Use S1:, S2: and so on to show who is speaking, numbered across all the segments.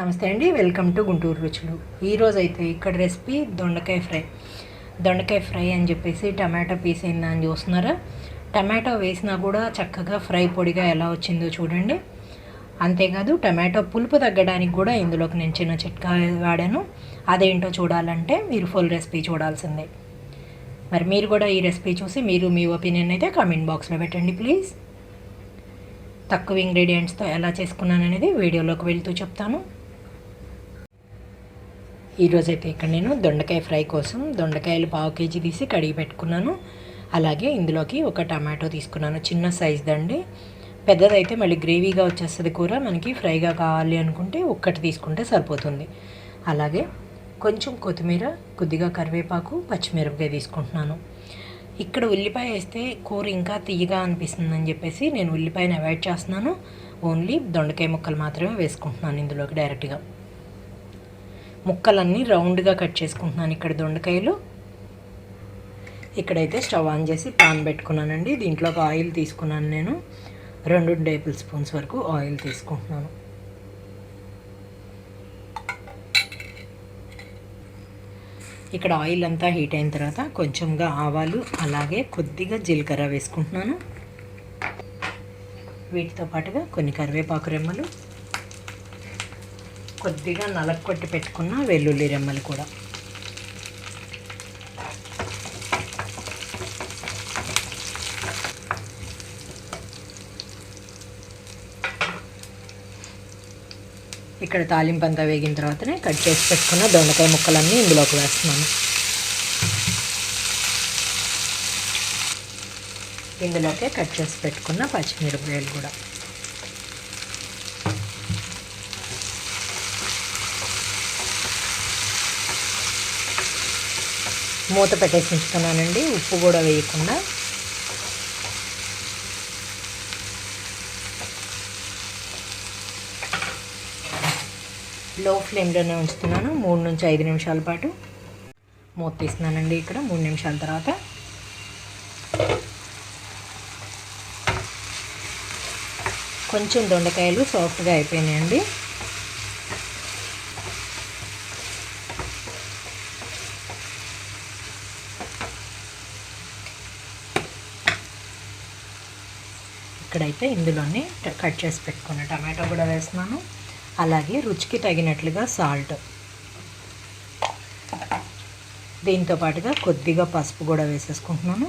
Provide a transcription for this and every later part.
S1: నమస్తే అండి welcome to Guntur రుచులు. ఈరోజు అయితే ఇక్కడ రెసిపీ దొండకాయ ఫ్రై. దొండకాయ ఫ్రై అని చెప్పేసి టమాటో పీస్ అయిందా అని చూస్తున్నారా? టమాటో వేసినా కూడా చక్కగా ఫ్రై పొడిగా ఎలా వచ్చిందో చూడండి. అంతేకాదు టమాటో పులుపు తగ్గడానికి కూడా ఇందులోకి నేను చిన్న చిట్కా వాడాను. అదేంటో చూడాలంటే మీరు ఫుల్ రెసిపీ చూడాల్సిందే. మరి మీరు కూడా ఈ రెసిపీ చూసి మీరు మీ ఒపీనియన్ అయితే కామెంట్ బాక్స్లో పెట్టండి ప్లీజ్. తక్కువ ఇంగ్రీడియంట్స్తో ఎలా చేసుకున్నాను అనేది వీడియోలోకి వెళ్తూ చెప్తాను. ఈరోజైతే ఇక్కడ నేను దొండకాయ ఫ్రై కోసం దొండకాయలు పావు కేజీ తీసి కడిగి పెట్టుకున్నాను. అలాగే ఇందులోకి ఒక టమాటో తీసుకున్నాను. చిన్న సైజ్ దండి. పెద్దదైతే మళ్ళీ గ్రేవీగా వచ్చేస్తుంది కూర. మనకి ఫ్రైగా కావాలి అనుకుంటే ఒక్కటి తీసుకుంటే సరిపోతుంది. అలాగే కొంచెం కొత్తిమీర కొద్దిగా కరివేపాకు పచ్చిమిరపకాయ తీసుకుంటున్నాను. ఇక్కడ ఉల్లిపాయ వేస్తే కూర ఇంకా తీయగా అనిపిస్తుంది అని చెప్పేసి నేను ఉల్లిపాయను అవాయిడ్ చేస్తున్నాను. ఓన్లీ దొండకాయ ముక్కలు మాత్రమే వేసుకుంటున్నాను ఇందులోకి డైరెక్ట్గా. ముక్కలన్నీ రౌండ్గా కట్ చేసుకుంటున్నాను ఇక్కడ దొండకాయలు. ఇక్కడైతే స్టవ్ ఆన్ చేసి పాన్ పెట్టుకున్నానండి. దీంట్లోకి ఆయిల్ తీసుకున్నాను నేను. రెండు టేబుల్ స్పూన్స్ వరకు ఆయిల్ తీసుకుంటున్నాను. ఇక్కడ ఆయిల్ అంతా హీట్ అయిన తర్వాత కొంచెంగా ఆవాలు అలాగే కొద్దిగా జీలకర్ర వేసుకుంటున్నాను. వీటితో పాటుగా కొన్ని కరివేపాకు రెమ్మలు. కొద్దిగా నలకొట్టి పెట్టుకున్న వెల్లుల్లి రెమ్మలు కూడా. ఇక్కడ తాలింపు అంతా వేగిన తర్వాతనే కట్ చేసి పెట్టుకున్న దొండకాయ ముక్కలన్నీ ఇందులోకి వేస్తున్నాను. ఇందులోకే కట్ చేసి పెట్టుకున్న పచ్చిమిరపకాయలు కూడా. మూత పెట్టేసి ఉంచుతున్నానండి ఉప్పు కూడా వేయకుండా. లో ఫ్లేమ్లోనే ఉంచుతున్నాను. మూడు నుంచి ఐదు నిమిషాల పాటు మూత తీస్తున్నానండి ఇక్కడ. మూడు నిమిషాల తర్వాత కొంచెం దొండకాయలు సాఫ్ట్గా అయిపోయినాయండి. ఇక్కడైతే ఇందులోనే కట్ చేసి పెట్టుకున్న టమాటో కూడా వేస్తున్నాను. అలాగే రుచికి తగినట్లుగా సాల్ట్ దీంతో పాటుగా కొద్దిగా పసుపు కూడా వేసేసుకుంటున్నాను.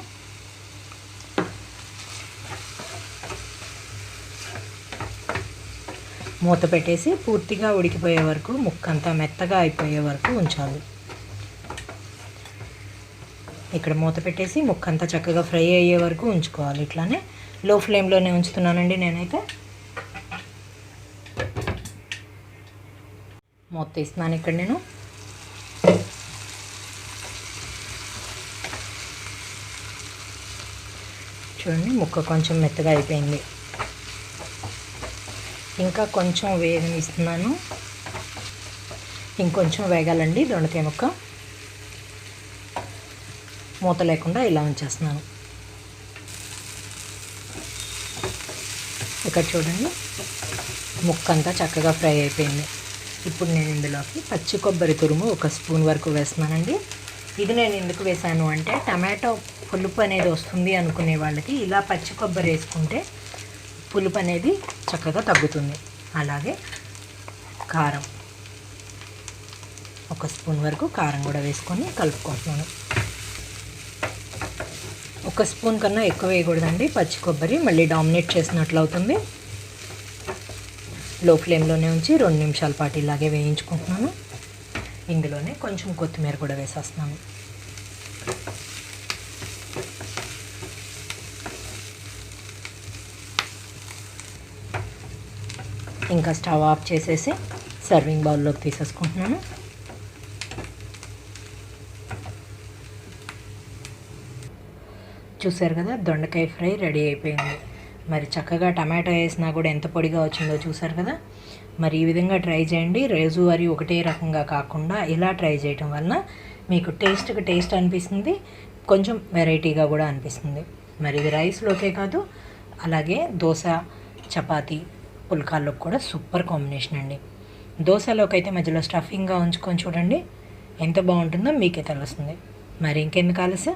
S1: మూత పెట్టేసి పూర్తిగా ఉడికిపోయే వరకు ముక్కంతా మెత్తగా అయిపోయే వరకు ఉంచాలి. ఇక్కడ మూత పెట్టేసి ముక్కంతా చక్కగా ఫ్రై అయ్యే వరకు ఉంచుకోవాలి. ఇట్లానే లో ఫ్లేమ్లోనే ఉంచుతున్నానండి నేనైతే. మూత తీస్తున్నాను ఇక్కడ నేను. చూడండి ముక్క కొంచెం మెత్తగా అయిపోయింది. ఇంకా కొంచెం వేగనిస్తున్నాను. ఇంకొంచెం వేగాలండి దొండకాయ ముక్క. మూత లేకుండా ఇలా ఉంచేస్తున్నాను. ఇక్కడ చూడండి. ముక్క అంతా చక్కగా ఫ్రై అయిపోయింది. ఇప్పుడు నేను ఇందులోకి పచ్చి కొబ్బరి తురుము ఒక స్పూన్ వరకు వేస్తున్నానండి. ఇది నేను ఎందుకు వేసాను అంటే టమాటో పులుపు అనేది వస్తుంది అనుకునే వాళ్ళకి ఇలా పచ్చి కొబ్బరి వేసుకుంటే పులుపు అనేది చక్కగా తగ్గుతుంది. అలాగే కారం. ఒక స్పూన్ వరకు కారం కూడా వేసుకొని కలుపుకుంటున్నాను. ఒక స్పూన్ కన్నా ఎక్కువ వేయకూడదండి. పచ్చి కొబ్బరి మళ్ళీ డామినేట్ చేసినట్లు అవుతుంది. లో ఫ్లేమ్లోనే ఉంచి రెండు నిమిషాల పాటు ఇలాగే వేయించుకుంటున్నాను. ఇందులోనే కొంచెం కొత్తిమీర కూడా వేసేస్తున్నాను. ఇంకా స్టవ్ ఆఫ్ చేసేసి సర్వింగ్ బౌల్లోకి తీసేసుకుంటున్నాను. చూసారు కదా? దొండకాయ ఫ్రై రెడీ అయిపోయింది. మరి చక్కగా టమాటో వేసినా కూడా ఎంత పొడిగా వచ్చిందో చూసారు కదా? మరి ఈ విధంగా ట్రై చేయండి. రోజువారీ ఒకటే రకంగా కాకుండా ఇలా ట్రై చేయటం వలన మీకు టేస్ట్కి టేస్ట్ అనిపిస్తుంది. కొంచెం వెరైటీగా కూడా అనిపిస్తుంది. మరి ఇది రైస్లోకే కాదు అలాగే దోశ చపాతీ పుల్కాల్లోకి కూడా సూపర్ కాంబినేషన్ అండి. దోశలోకి అయితే మధ్యలో స్టఫింగ్గా ఉంచుకొని చూడండి. ఎంత బాగుంటుందో మీకే తెలుస్తుంది. మరి ఇంకెందుకు ఆలస్యం?